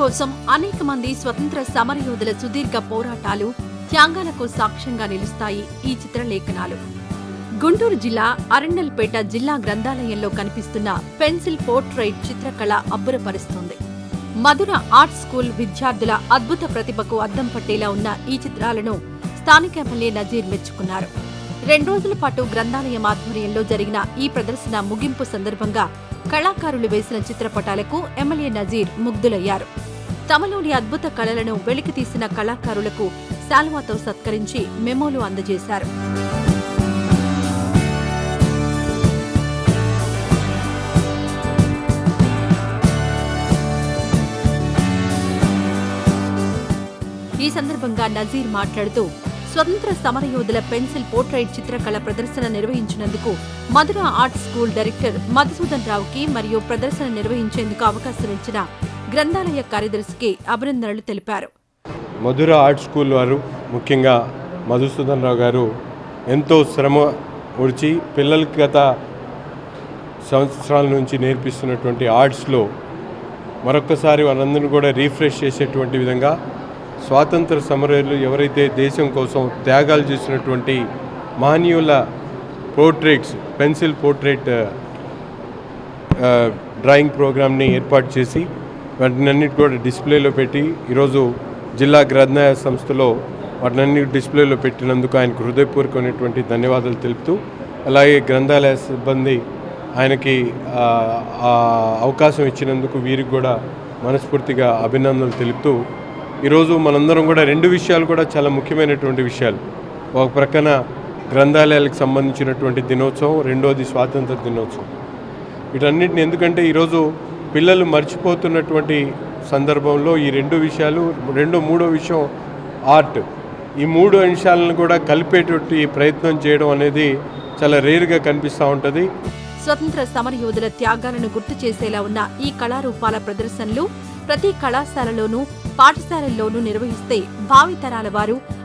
కోసం అనేక మంది స్వతంత్ర సమరయోధుల సుదీర్ఘ పోరాటాలు త్యాగాలకు సాక్ష్యంగా నిలుస్తాయి ఈ చిత్రలేఖనాలు. గుంటూరు జిల్లా అరండల్పేట జిల్లా గ్రంథాలయంలో కనిపిస్తున్న పెన్సిల్ పోర్ట్రైట్ చిత్రకళ అబ్బురపరుస్తుంది. మధుర ఆర్ట్ స్కూల్ విద్యార్థుల అద్భుత ప్రతిభకు అద్దం పట్టేలా ఉన్న ఈ చిత్రాలను స్థానిక ఎమ్మెల్యే నజీర్ మెచ్చుకున్నారు. రెండు రోజుల పాటు గ్రంథాలయం ఆధ్వర్యంలో జరిగిన ఈ ప్రదర్శన ముగింపు సందర్భంగా కళాకారులు వేసిన చిత్రపటాలకు ఎమ్మెల్యే నజీర్ ముగ్ధులయ్యారు. తమలోని అద్భుత కళలను వెలికితీసిన కళాకారులకు శాల్వాతో సత్కరించి మెమోలు అందజేశారు. ఈ సందర్భంగా నజీర్ మాట్లాడుతూ స్వతంత్ర సమరయోధుల పెన్సిల్ పోర్ట్రైట్ చిత్రకళ ప్రదర్శన నిర్వహించినందుకు Madhura art school director Madhusudan రావుకి మరియు ప్రదర్శన నిర్వహించేందుకు అవకాశం ఇచ్చిన గ్రంథాలయ కార్యదర్శికి అభినందనలు తెలిపారు. మధుర ఆర్ట్ స్కూల్ వారు ముఖ్యంగా మధుసూదన్ రావు గారు ఎంతో శ్రమ ఉడిచి పిల్లలకి గత సంవత్సరాల నుంచి నేర్పిస్తున్నటువంటి ఆర్ట్స్లో మరొకసారి వాళ్ళందరినీ కూడా రీఫ్రెష్ చేసేటువంటి విధంగా స్వాతంత్ర సమరయులు ఎవరైతే దేశం కోసం త్యాగాలు చేసినటువంటి మహనీయుల పోర్ట్రేట్స్ పెన్సిల్ పోర్ట్రేట్ డ్రాయింగ్ ప్రోగ్రామ్ని ఏర్పాటు చేసి వాటినన్నిటి కూడా డిస్ప్లేలో పెట్టి ఈరోజు జిల్లా గ్రంథాలయ సంస్థలో వాటినన్ని డిస్ప్లేలో పెట్టినందుకు ఆయనకు హృదయపూర్వకమైనటువంటి ధన్యవాదాలు తెలుపుతూ అలాగే గ్రంథాలయ సిబ్బంది ఆయనకి అవకాశం ఇచ్చినందుకు వీరికి కూడా మనస్ఫూర్తిగా అభినందనలు తెలుపుతూ ఈరోజు మనందరం కూడా రెండు విషయాలు కూడా చాలా ముఖ్యమైనటువంటి విషయాలు. ఒక ప్రక్కన గ్రంథాలయాలకు సంబంధించినటువంటి దినోత్సవం రెండోది స్వాతంత్ర దినోత్సవం. వీటన్నిటిని ఎందుకంటే ఈరోజు పిల్లలు మర్చిపోతున్నటువంటి సందర్భంలో ఈ రెండు విషయాలు రెండో మూడో విషయం ఆర్ట్. ఈ మూడు అంశాలను కూడా కలిపేటువంటి ప్రయత్నం చేయడం అనేది చాలా రేరుగా కనిపిస్తూ ఉంటుంది. స్వతంత్ర సమరయోధుల త్యాగాలను గుర్తు చేసేలా ఉన్న ఈ కళారూపాల ప్రదర్శనలు ప్రతి కళాశాలలోనూ పాఠశాలల్లోనూ నిర్వహిస్తే భావితరాల వారు